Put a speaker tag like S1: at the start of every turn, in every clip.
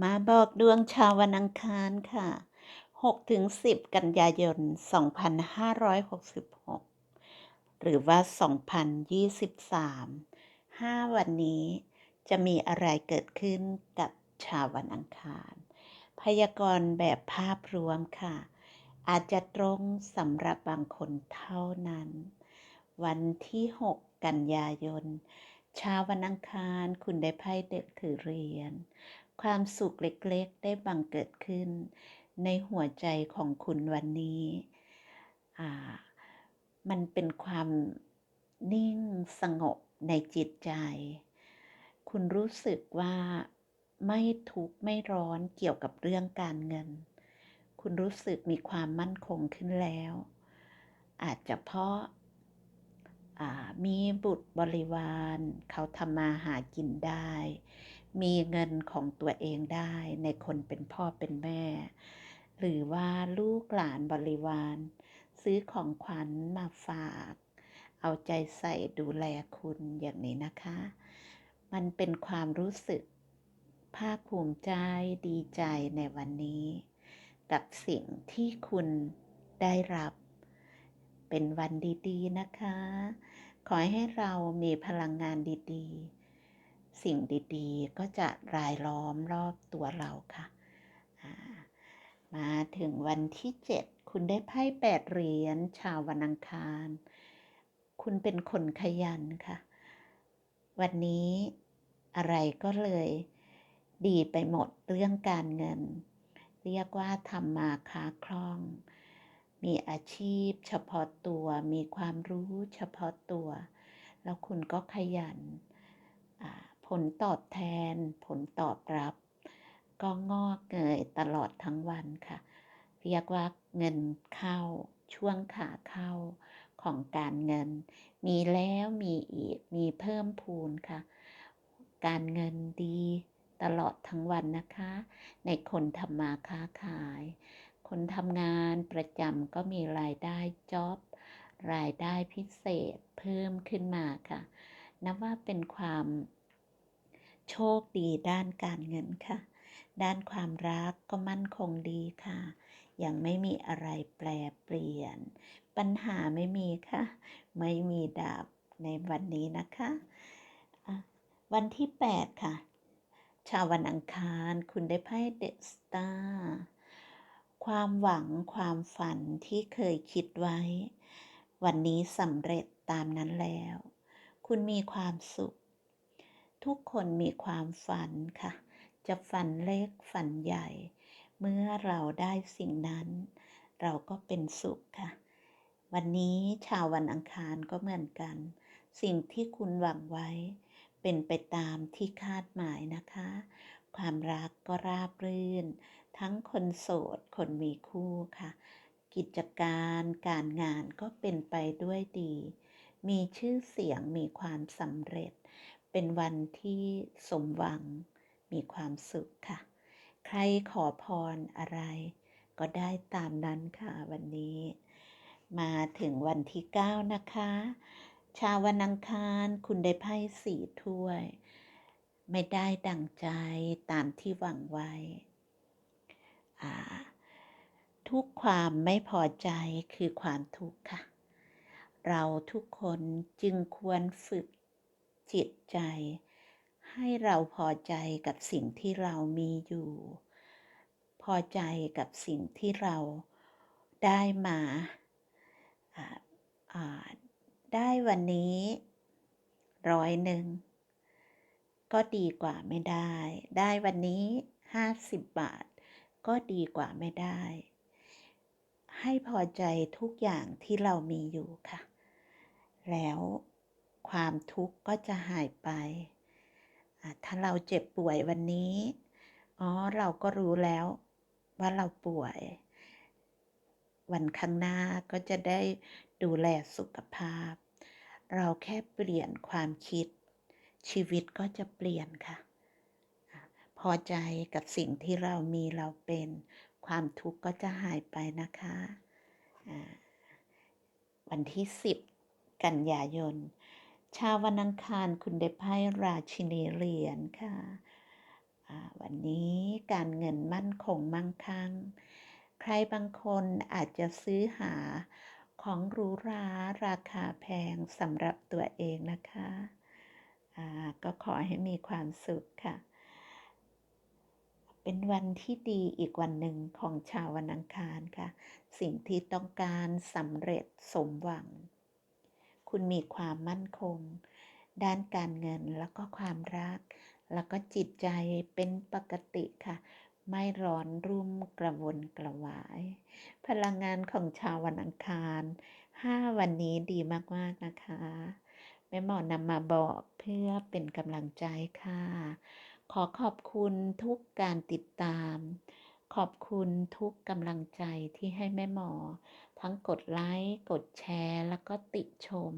S1: มาบอกดวงชาววันอังคารค่ะ6-10 กันยายน 2566 หรือว่า 2023 5 วันนี้จะมีอะไรเกิดขึ้นกับชาววันอังคาร พยากรณ์แบบภาพรวมค่ะ อาจจะตรงสำหรับบางคนเท่านั้น วันที่ 6 กันยายนชาววันอังคารคุณได้ไพ่เด็กถือเหรียญ ความสุขเล็กๆ ได้บังเกิดขึ้น ในหัวใจของคุณวันนี้มันเป็นความนิ่งสงบในจิตใจ คุณรู้สึกว่าไม่ทุกข์ไม่ร้อนเกี่ยวกับเรื่องการเงิน คุณรู้สึกมีความมั่นคงขึ้นแล้ว อาจจะเพราะมีบุตรบริวาร เขาทำมาหากินได้ มีเงินของตัวเองได้ในคนเป็นพ่อเป็นแม่ หรือว่าลูกหลานบริวาร ซื้อของขวัญมาฝาก เอาใจใส่ดูแลคุณอย่างนี้นะคะ มันเป็นความรู้สึกภาคภูมิใจดีใจในวันนี้ กับสิ่งที่คุณได้รับ เป็นวันดี ๆ นะคะ ขอให้เรามีพลังงานดี ๆ สิ่งดีๆ ก็จะรายล้อมรอบตัวเราค่ะ มาถึงวันที่ 7 คุณได้ไพ่แปดเหรียญชาววันอังคาร คุณเป็นคนขยันค่ะ วันนี้อะไรก็เลยดีไปหมดเรื่องการเงิน เรียกว่าทำมาค้าคล่อง มีอาชีพเฉพาะตัว มีความรู้เฉพาะตัว แล้วคุณก็ขยันอ่า ลตอบแทน ผลตอบรับ ก็งอกเงยตลอดทั้งวันค่ะ เรียกว่าเงินเข้า ช่วงขาเข้าของการเงิน มีแล้วมีอีก มีเพิ่มพูนค่ะ การเงินดีตลอดทั้งวันนะคะ ในคนทำมาค้าขาย คนทำงานประจำก็มีรายได้จ็อบรายได้พิเศษเพิ่มขึ้นมาค่ะ นับว่าเป็นความ โชคดีด้านการเงินค่ะ ด้านความรักก็มั่นคงดีค่ะ ยังไม่มีอะไรแปรเปลี่ยน ปัญหาไม่มีค่ะ ไม่มีดาบในวันนี้นะคะะวันที่ 8 ค่ะ ชาววันอังคารคุณได้ไพ่เดอะสตาร์ความหวังความฝันที่เคยคิดไว้ วันนี้สำเร็จตามนั้นแล้ว คุณมีความสุข ทุกคนมีความฝันค่ะ จะฝันเล็กฝันใหญ่ เมื่อเราได้สิ่งนั้น เราก็เป็นสุขค่ะ วันนี้ชาววันอังคารก็เหมือนกัน สิ่งที่คุณหวังไว้ เป็นไปตามที่คาดหมายนะคะ ความรักก็ราบรื่น ทั้งคนโสด คนมีคู่ค่ะ กิจการการงานก็เป็นไปด้วยดี มีชื่อเสียงมีความสำเร็จ เป็นวันที่สมหวังมีความสุขค่ะ ใครขอพรอะไร ก็ได้ตามนั้นค่ะวันนี้ มาถึงวันที่ 9 นะคะ ชาววันอังคารคุณได้ไพ่สี่ถ้วย ไม่ได้ดังใจตามที่หวังไว้ ทุกความไม่พอใจคือความทุกข์ค่ะ เราทุกคนจึงควรฝึก จิตใจ ให้เราพอใจกับสิ่งที่เรามีอยู่ พอใจกับสิ่งที่เราได้มาได้วันนี้ร้อยหนึ่งก็ดีกว่าไม่ได้ ได้วันนี้ห้าสิบบาท ก็ดีกว่าไม่ได้ ให้พอใจทุกอย่างที่เรามีอยู่ค่ะ แล้ว ความทุกข์ก็จะหายไป ถ้าเราเจ็บป่วยวันนี้ อ๋อ เราก็รู้แล้วว่าเราป่วย วันข้างหน้าก็จะได้ดูแลสุขภาพ เราแค่เปลี่ยนความคิด ชีวิตก็จะเปลี่ยนค่ะ พอใจกับสิ่งที่เรามีเราเป็นความทุกข์ก็จะหายไปนะคะ วันที่ 10 กันยายน ชาววันอังคารคุณได้ไพ่ราชินีเหรียญค่ะวันนี้การเงินมั่นคงมั่งคั่ง ใครบางคนอาจจะซื้อหาของหรูหราราคาแพงสำหรับตัวเองนะคะก็ขอให้มีความสุขค่ะ เป็นวันที่ดีอีกวันหนึ่งของชาววันอังคารค่ะ สิ่งที่ต้องการสำเร็จสมหวัง คุณมีความมั่นคง ด้านการเงินแล้วก็ความรัก แล้วก็จิตใจเป็นปกติค่ะ ไม่ร้อนรุ่มกระวนกระวาย พลังงานของชาววันอังคาร5วันนี้ดีมากๆนะคะแม่หมอนำมาบอกเพื่อเป็นกำลังใจค่ะ ขอขอบคุณทุกการติดตาม ขอบคุณทุกกำลังใจที่ให้แม่หมอ ทั้งกดไลค์ กดแชร์ แล้วก็ติชม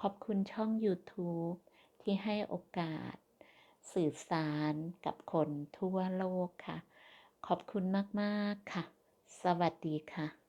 S1: ขอบคุณช่อง YouTube ที่ให้โอกาส สื่อสารกับคนทั่วโลกค่ะ ขอบคุณมาก ๆ ค่ะ สวัสดีค่ะ